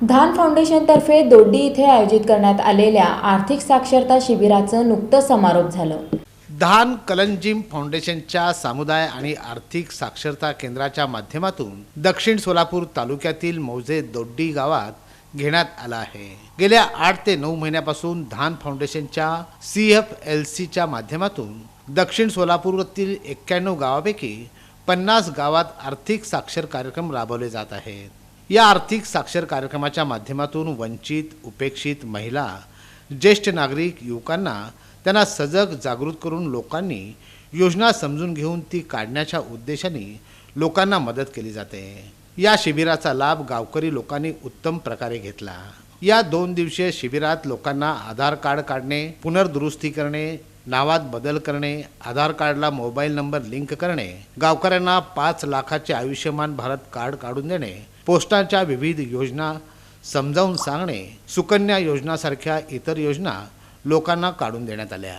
धान फाउंडेशनतर्फे दोड्डी इथे आयोजित करण्यात आलेल्या आर्थिक साक्षरता शिबिराचं नुकतं समारोप झालं. धान कलंजिम फाउंडेशनच्या समुदाय आणि आर्थिक साक्षरता केंद्राच्या माध्यमातून दक्षिण सोलापूर तालुक्यातील मौजे दोड्डी गावात घेण्यात आला आहे. गेल्या आठ ते नऊ महिन्यापासून धान फाउंडेशनच्या सी एफ एल सीच्या माध्यमातून दक्षिण सोलापूरातील एक्क्याण्णव गावापैकी पन्नास गावात आर्थिक साक्षर कार्यक्रम राबवले जात आहेत. या आर्थिक साक्षर कार्यक्रमाच्या माध्यमातून वंचित उपेक्षित महिला ज्येष्ठ नागरिक युवकांना त्यांना सजग जागृत करून लोकांनी योजना समजून घेऊन ती काढण्याच्या उद्देशाने लोकांना मदत केली जाते. या शिबिराचा लाभ गावकरी लोकांनी उत्तम प्रकारे घेतला. या दोन दिवसीय शिबिरात लोकांना आधार कार्ड काढणे पुनर्दुरुस्ती करणे नावात बदल करणे आधार कार्डला मोबाईल नंबर लिंक करणे गावकऱ्यांना पाच लाखाचे आयुष्यमान भारत कार्ड काढून देणे पोस्टाच्या विविध योजना समजावून सांगणे सुकन्या योजनासारख्या इतर योजना लोकांना काढून देण्यात आल्या.